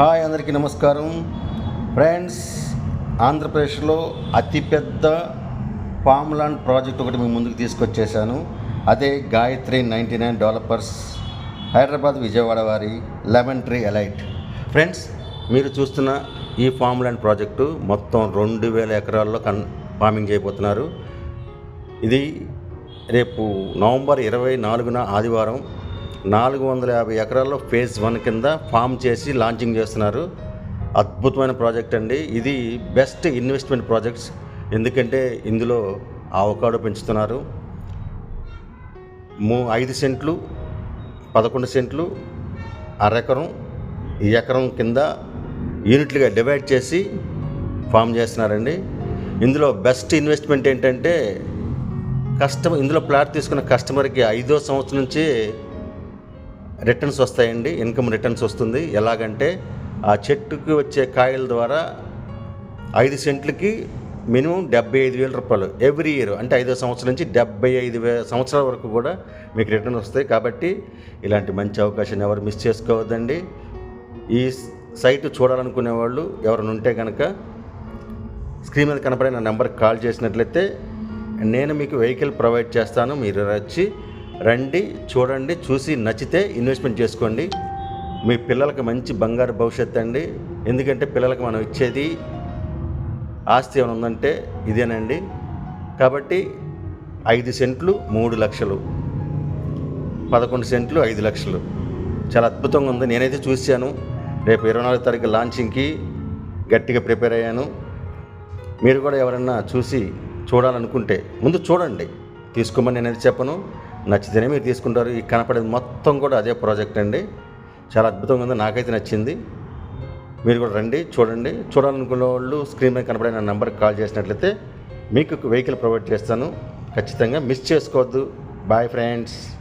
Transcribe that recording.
Hi అందరికీ నమస్కారం. Friends ఆంధ్రప్రదేశ్లో అతిపెద్ద ఫామ్ ల్యాండ్ ప్రాజెక్ట్ ఒకటి మేము ముందుకు తీసుకొచ్చేసాను అదే Gayatri ninety nine developers Hyderabad Vijayawada వారి లెమన్ ట్రీ ఎలైట్. ఫ్రెండ్స్ మీరు చూస్తున్న ఈ ఫామ్ ల్యాండ్ ప్రాజెక్టు మొత్తం రెండు వేల ఎకరాల్లో కన్ ఫార్మింగ్ చేయబోతున్నారు. ఇది రేపు నవంబర్ ఇరవై నాలుగున ఆదివారం నాలుగు వందల యాభై ఎకరాల్లో ఫేజ్ వన్ కింద ఫామ్ చేసి లాంచింగ్ చేస్తున్నారు. అద్భుతమైన ప్రాజెక్ట్ అండి. ఇది బెస్ట్ ఇన్వెస్ట్మెంట్ ప్రాజెక్ట్స్. ఎందుకంటే ఇందులో ఆవకాడో పెంచుతున్నారు. మూ ఐదు సెంట్లు పదకొండు సెంట్లు అరెకరం ఈ ఎకరం కింద యూనిట్లుగా డివైడ్ చేసి ఫామ్ చేస్తున్నారండి. ఇందులో బెస్ట్ ఇన్వెస్ట్మెంట్ ఏంటంటే కస్టమర్ ఇందులో ప్లాట్ తీసుకున్న కస్టమర్కి ఐదో సంవత్సరం నుంచి రిటర్న్స్ వస్తాయండి ఇన్కమ్ రిటర్న్స్ వస్తుంది. ఎలాగంటే ఆ చెట్టుకి వచ్చే కాయల ద్వారా ఐదు సెంట్లకి మినిమం డెబ్బై ఐదు వేల రూపాయలు ఎవ్రీ ఇయర్. అంటే ఐదో సంవత్సరం నుంచి డెబ్బై ఐదు వే సంవత్సరాల వరకు కూడా మీకు రిటర్న్ వస్తాయి. కాబట్టి ఇలాంటి మంచి అవకాశాన్ని ఎవరు మిస్ చేసుకోవద్దండి. ఈ సైట్ చూడాలనుకునే వాళ్ళు ఎవరైనా ఉంటే కనుక స్క్రీన్ మీద కనపడే నా నెంబర్కి కాల్ చేసినట్లయితే నేను మీకు వెహికల్ ప్రొవైడ్ చేస్తాను. మీరు వచ్చి రండి చూడండి చూసి నచ్చితే ఇన్వెస్ట్మెంట్ చేసుకోండి. మీ పిల్లలకి మంచి బంగారు భవిష్యత్తు అండి. ఎందుకంటే పిల్లలకి మనం ఇచ్చేది ఆస్తి ఏమైనా ఉందంటే ఇదేనండి. కాబట్టి ఐదు సెంట్లు మూడు లక్షలు. పదకొండు సెంట్లు ఐదు లక్షలు. చాలా అద్భుతంగా ఉంది. నేనైతే చూశాను. రేపు ఇరవై నాలుగు తారీఖు లాంచింగ్కి గట్టిగా ప్రిపేర్ అయ్యాను. మీరు కూడా ఎవరన్నా చూసి చూడాలనుకుంటే ముందు చూడండి. తీసుకోమని నేనైతే చెప్పను. నచ్చితేనే మీరు తీసుకుంటారు. ఈ కనపడేది మొత్తం కూడా అదే ప్రాజెక్ట్ అండి. చాలా అద్భుతంగా ఉంది. నాకైతే నచ్చింది. మీరు కూడా రండి చూడండి. చూడాలనుకున్న వాళ్ళు స్క్రీన్ మీద కనపడే నా నెంబర్కి కాల్ చేసినట్లయితే మీకు వెహికల్ ప్రొవైడ్ చేస్తాను. ఖచ్చితంగా మిస్ చేసుకోవద్దు. Bye friends